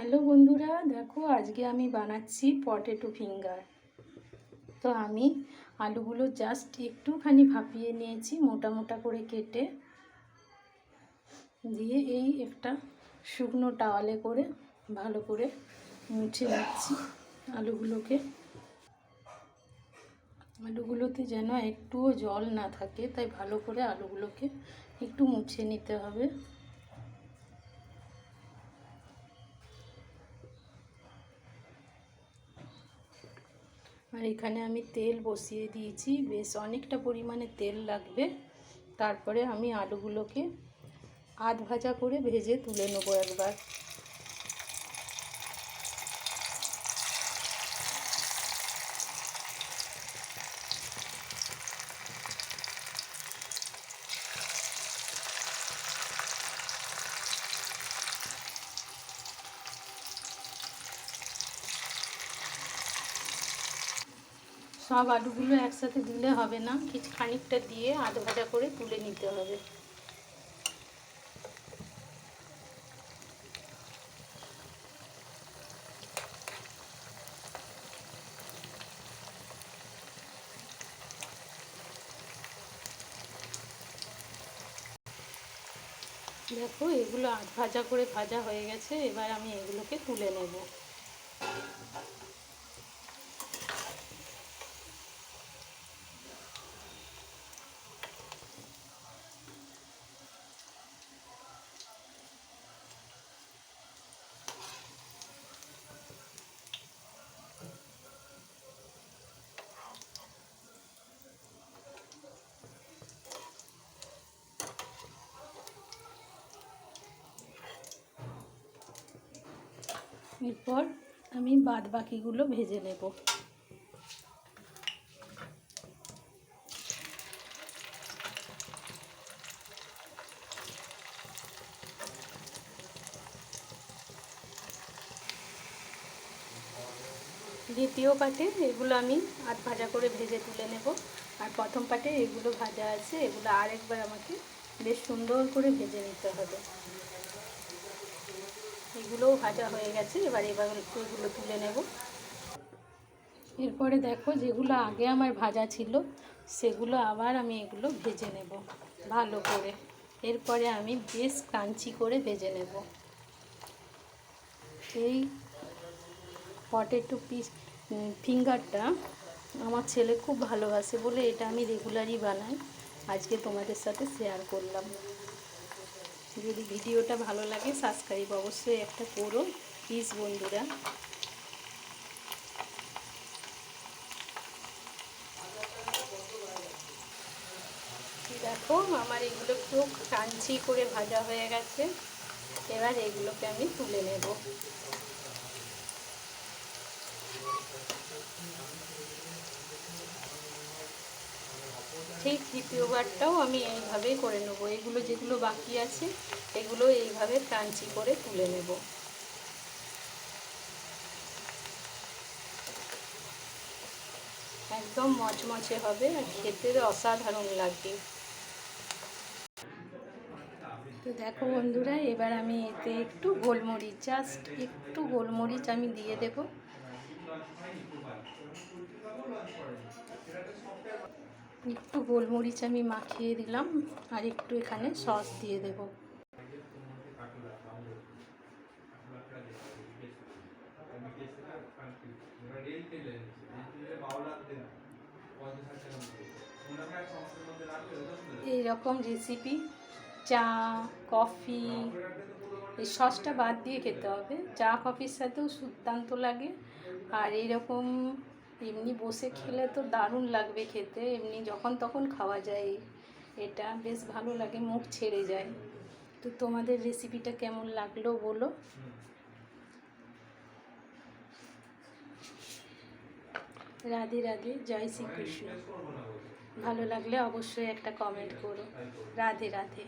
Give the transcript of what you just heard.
Hello বন্ধুরা, দেখো আজকে আমি বানাচ্ছি পটেটো ফিঙ্গার। তো আমি আলুগুলো জাস্ট একটুখানি ভাপিয়ে নিয়েছি, মোটা মোটা করে কেটে দিয়ে এই একটা শুকনো টাওয়ালে করে ভালো করে মুছে নিচ্ছি আলুগুলোকে। আলুগুলোতে যেন একটুও জল না থাকে, তাই ভালো করে আলুগুলোকে একটু মুছে নিতে হবে। আর এখানে আমি তেল বসিয়ে দিয়েছি, বেশ অনেকটা পরিমাণে তেল লাগবে। তারপরে আমি আলুগুলোকে আধ ভাজা করে ভেজে তুলে নেব একবার। সব আলুগুলো একসাথে দিলে হবে না, কিছু খানিকটা দিয়ে আধ ভাজা করে তুলে নিতে হবে। দেখো, এগুলো আধ ভাজা করে ভাজা হয়ে গেছে, এবার আমি এগুলোকে তুলে নেব। এরপর আমি বাদ বাকিগুলো ভেজে নেব। দ্বিতীয় পাটে এগুলো আমি আধ ভাজা করে ভেজে তুলে নেব। আর প্রথম পাটে এগুলো ভাজা আছে, এগুলো আরেকবার আমাকে বেশ সুন্দর করে ভেজে নিতে হবে। এগুলোও ভাজা হয়ে গেছে, এবার এবার একটু এগুলো তুলে নেব। এরপরে দেখো যেগুলো আগে আমার ভাজা ছিল, সেগুলো আবার আমি এগুলো ভেজে নেব ভালো করে। এরপরে আমি বেশ ক্রাঞ্চি করে ভেজে নেব। এই পটেটো পিস ফিঙ্গারটা আমার ছেলে খুব ভালোবাসে বলে এটা আমি রেগুলারই বানাই। আজকে তোমাদের সাথে শেয়ার করলাম। যদি ভিডিওটা ভালো লাগে সাবস্ক্রাইব অবশ্যই একটা করো প্লিজ বন্ধুরা। দেখো, আমার এগুলো একটু কাঞ্চি করে ভাজা হয়ে গেছে। এবার এগুলোকে আমি তুলে নেব। ঠিক দ্বিতীয়বারটাও আমি এইভাবেই করে নেব। এগুলো যেগুলো বাকি আছে, এগুলো এইভাবে ক্রাঞ্চি করে তুলে নেব। একদম মচমচে হবে আর খেতে অসাধারণ লাগবে তো দেখো বন্ধুরা, এবার আমি এতে একটু গোলমরিচ, জাস্ট একটু গোলমরিচ আমি দিয়ে দেবো। একটু গোলমরিচ আমি মাখিয়ে দিলাম, আর একটু এখানে সস দিয়ে দেব। এইরকম রেসিপি চা কফি এই সসটা বাদ দিয়ে খেতে হবে। চা কফির সাথেও দুর্দান্ত লাগে, আর এইরকম এমনি বসে খেলে তো দারুণ লাগবে খেতে, এমনি যখন তখন খাওয়া যায়, এটা বেশ ভালো লাগে, মুখ ছেড়ে যায়। তো তোমাদের রেসিপিটা কেমন লাগল বলো? রাধে রাধে, জয় শ্রীকৃষ্ণ। ভালো লাগলে অবশ্যই একটা কমেন্ট করো। রাধে রাধে।